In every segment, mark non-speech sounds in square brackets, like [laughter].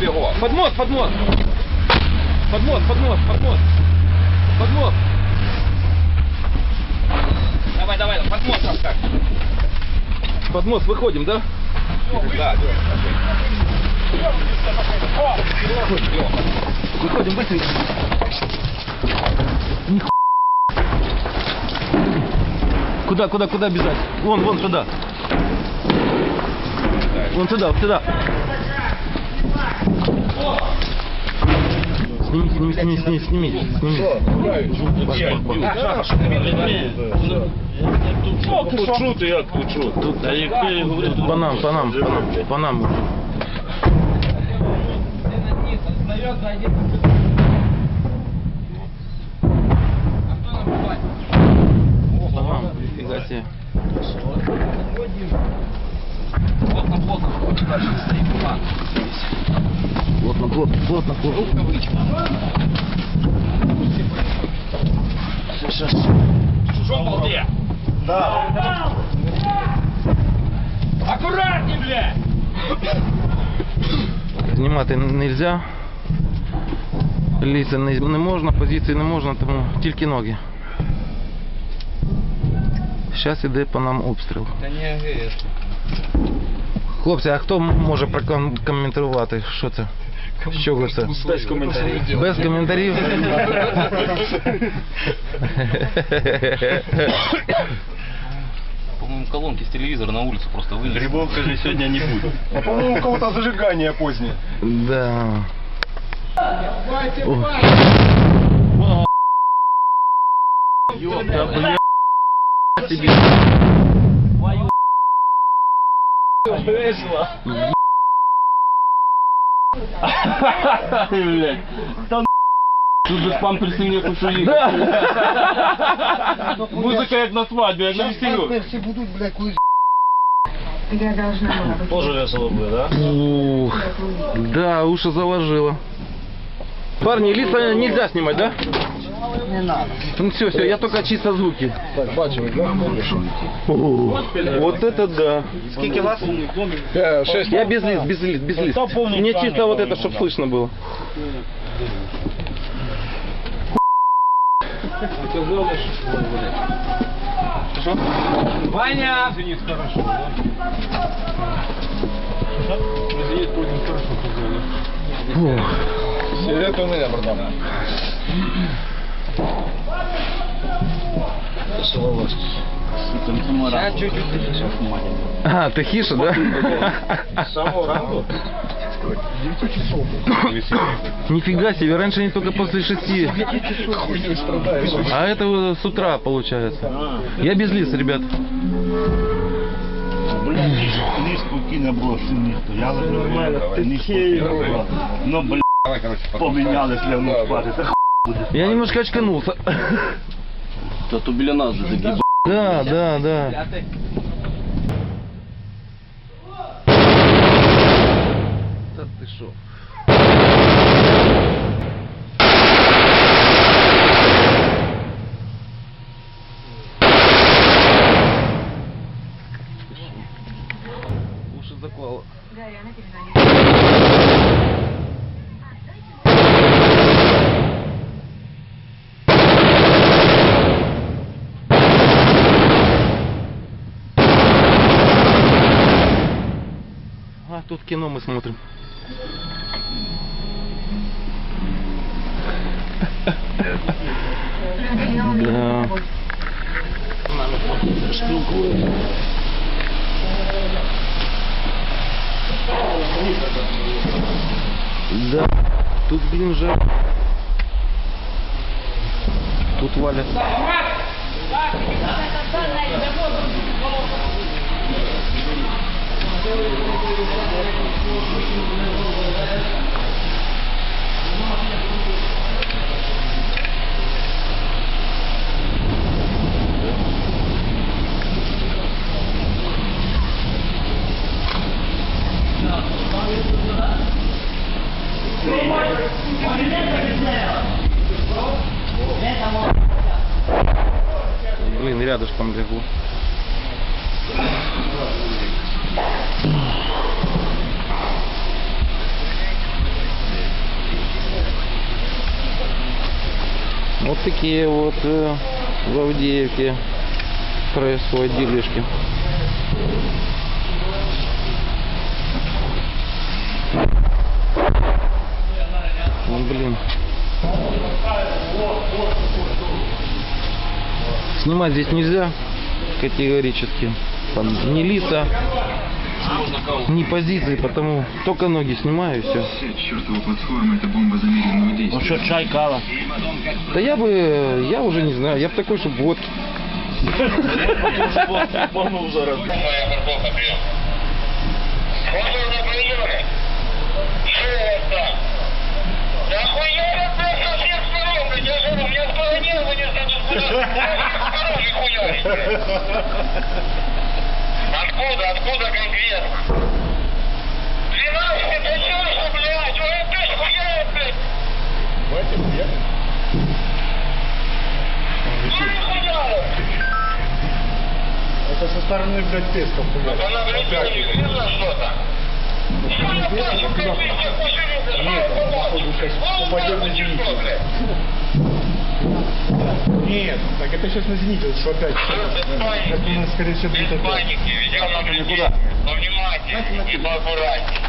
Вот его. Под мост, под мост. Под мост, под мост, под мост. Под мост. Давай, давай, под мостом так. Под мост выходим, да? Да, Выходим быстренько. Ниху- Куда, куда, куда бежать? Вон, вон туда. Вон туда, туда. Сними, сними, сними, сними, сними, сними. Що ти як що? Тут, Та як я говорю, тут по нам, по нам, по нам, по нам. По нам, фига себе. Плотно, плотно. Дальше стоит план. Плотно, плотно, плотно, плотно. В чужом балде. Да. Аккуратней, бля! Знімати нельзя. Лізти не, не можна, позиції не можна, тому тільки ноги. Зараз іде по нам обстріл. Та не ГС. Хлопці, а хто м- може прокоментувати, що це? З чого це? без коментарів. Без коментарів. По-моему, колонки с телевизора на улицу просто вынесли. Грибовка же сегодня не будет. А по-моему, у кого-то зажигание позднее. Да. О. Да, бля. Тебе. Блядь. Та Тут без памперсів нету що їх. Музика як на свадьбі, як на весіллю. все будут, блядь, курить. Я должна была быть. Тоже весело буде, да? Ух. Да, уши заложило. Парни, лица нельзя снимать, да? Не надо. Ну все, все, я только чисто звуки. Так, бачили, да? О, вот это да. Скільки вас? Пять, шесть. Я без лиц, без лиц, без полный Мне чисто вот это, чтобы слышно было. Ваня! Зенит хорошо, да? Зенит будет хорошо позвонил. Фух. Сигарет у меня, братан. Я чуть-чуть сейчас А, тихіше, да? [laughs] Самого ранку? Нифига себе, раньше они только после шести. Хуйню страдаешь. А это вот с утра получается. Я без лиц, ребят. Бля, ні спокійно було, що не стояли. Нормально, ні спокійно було. Ну, бля, Давай, короче, поміняли слівну спати. Та Я немножко очканулся. [laughs] [laughs] Нас же такі Да, да, да. Да ты шо? Уши заклало. Да, я на перегоне. А, тут кино мы смотрим. Да. Да. Тут, блин, же... Тут валят. Блин, рядышком легу. Вот такие вот э, в Авдеевке происходят делишки. Ну, блин. Снимать здесь нельзя категорически. Там ни лица, ни позиции, потому только ноги снимаю и все. Чертова платформа, это бомба замедленного действия. Ну що, чай, кава? Да я бы, я уже не знаю, я бы такой, чтобы вот. Погнув зараз. Моя верховка прием. Слушаю на приеме. Что у вас там? Да хуярят блядь, со всех сторон, блядь, я же говорю, мне скоро нервы не сдадут, куда? Со всех сторон и хуярить, блядь. Откуда, откуда конкретно? Двенадцать, это чё, блядь? Ой, опять хуярят, блядь. Ну и хуярят. Это со стороны, блядь, песков. Она, блядь, не видно что-то. Что я плачу, как ты всех пошли, Нет, он, походу, сейчас упадет на зените. Нет, так это сейчас на зените, что опять. Это у нас, скорее всего, Без будет опять. паники, ведем Повнимательнее и поаккуратнее.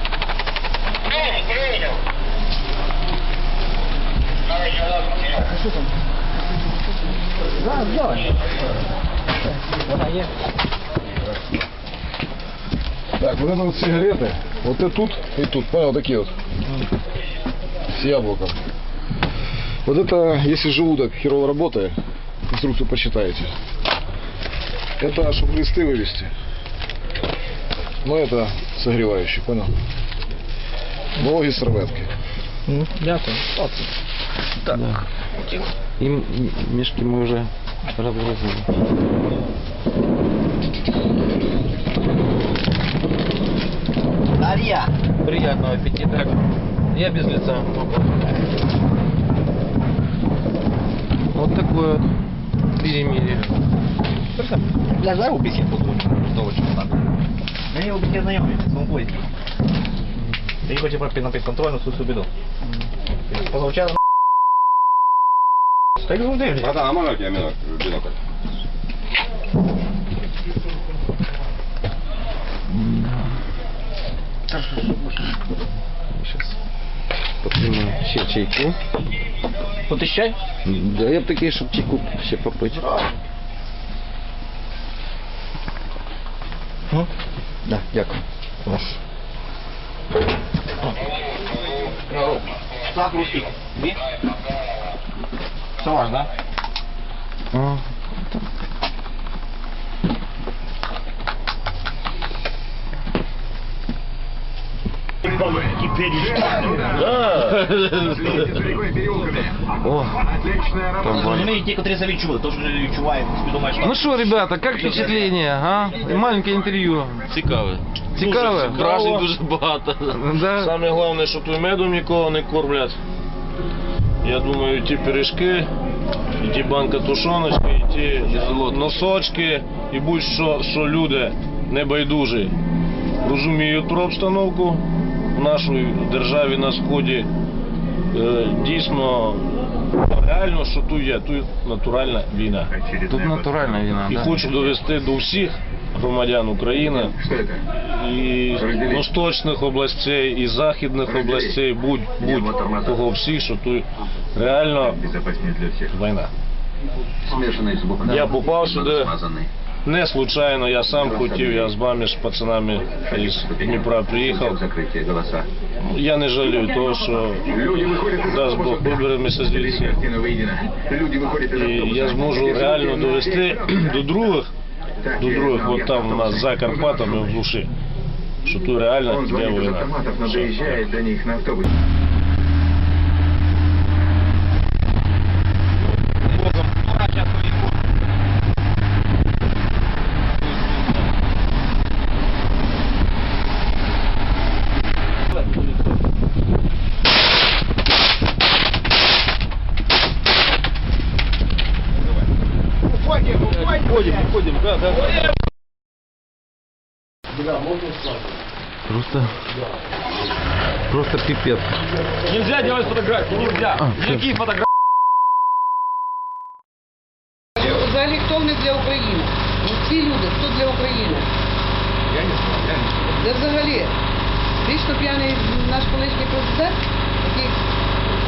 Плюс, принял. Давай, еще раз, принял. Так, вот это вот сигареты. Вот и тут, и тут. Понял, вот такие вот. С яблоком. Вот это, если желудок херово работает, инструкцию почитаете. Это, чтобы листы вывести. Ну, это согревающий, понял? Ноги серветки. Дякую. Так. И м- мешки мы уже разгрузили. Дар'я! Приятного аппетита. Я без лица. Вот такое вот перемирие. Я зараз у пісні позвоню, до того чого так. Мені його таке знайомі, в своєму поїзді. Він хоче під на підконтрольну всю всю біду. Позавчора Так ну дивлюсь. Братан, а можно у тебя бинокль? Сейчас попьем ще чайку. Тут чай? Да, я б такий, щоб чайку ще попити. Да, дякую. Прошу. Так, русский. Дві? Це ваш, да? О, там Ваня. Розуміють ті, котрі це відчули, то, що собі думаєш, Ну что, ребята, как впечатление, а? Маленькое интервью. Цікаве. Цікаве? Вражень дуже багато. Да. Саме головне, що тут медом нікого не кормлять. Я думаю, ті пиріжки, і ті банка тушоночки, і ті носочки, і будь-що, що люди небайдужі розуміють про обстановку в нашій державі на сході. Е, Дійсно, реально, що тут є, тут натуральна війна. Тут натуральная вина, І да. хочу довести до всіх громадян України і восточних областей, і західних областей, будь будь кого всі, що тут реально війна. Я попав сюди. не случайно, я сам хотів, я з вами з пацанами із Дніпра приїхав. Закрытие голоса. Я не жалію того, що Люди выходят из дасть Бог автобуса. виберемося звідси. Картина выедена. Люди выходят из І автобуса. я зможу реально довести [clears throat] до других, до других, от там у нас за Карпатами в глуші, що тут реально Он йде звонит из війна. автоматов, но Все. доезжает до них на автобусе. выходим, да, да. Просто... Просто пипец. Нельзя делать фотографии, нельзя. А, всё. Никакие фотографии. Взагалі, хто в них для України? Ну, ці люди, хто для України? Я не знаю, я не знаю. Де взагалі? Вічно п'яний наш колишній президент, який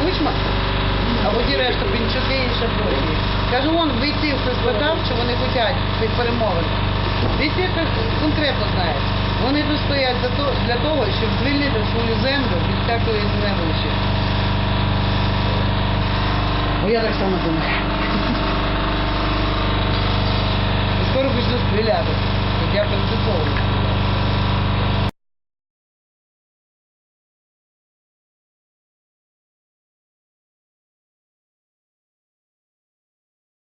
кучма, Або ті решта, Пінчуки і прочі. Кажу, вон бійців хтось спитав, що вони хочуть цих перемовин. Бійці конкретно знають. Вони тут стоять для того, щоб звільнити свою землю від всякої немощі. Бо я так само думаю. [laughs] Скоро почну стріляти, як я принципово.